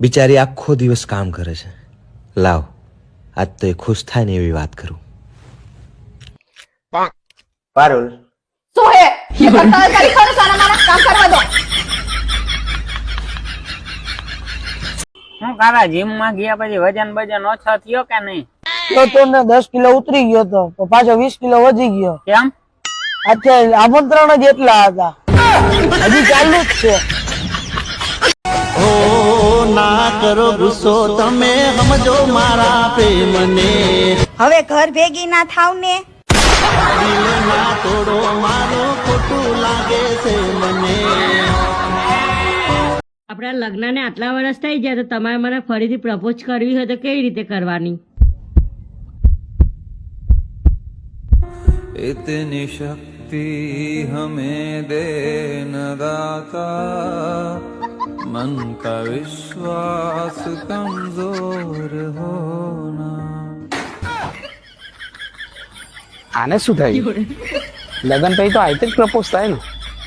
બિચારી આખો દિવસ કામ કરે છે. લાવ આજ તો એ ખુશ થાય ને એવી વાત કરું. પારુલ. શું હે? એ કરી કરો સારા મારા કામ કરવા દો. હું તારા જીમમાં ગયા પછી વજન બજન ઓછો થયો કે નહીં? તો તો ને દસ કિલો ઉતરી ગયો તો તો પાછો વીસ કિલો વધી ગયો. કેમ? અત્યારે આમંત્રણ જ એટલા હતા. હજી ચાલુ જ છે. હવે ઘર ભેગી ના થાવ ને આપણા લગ્નને આટલા વર્ષ થઈ ગયા તો તમારે મને ફરીથી પ્રપોઝ કરવી હોય તો કેવી રીતે કરવાની इतनी शक्ति हमें दे न दाता मन का विश्वास कमजोर होना। आने सुधाई। लगन पे तो आयतेच प्रपोज आहे ना.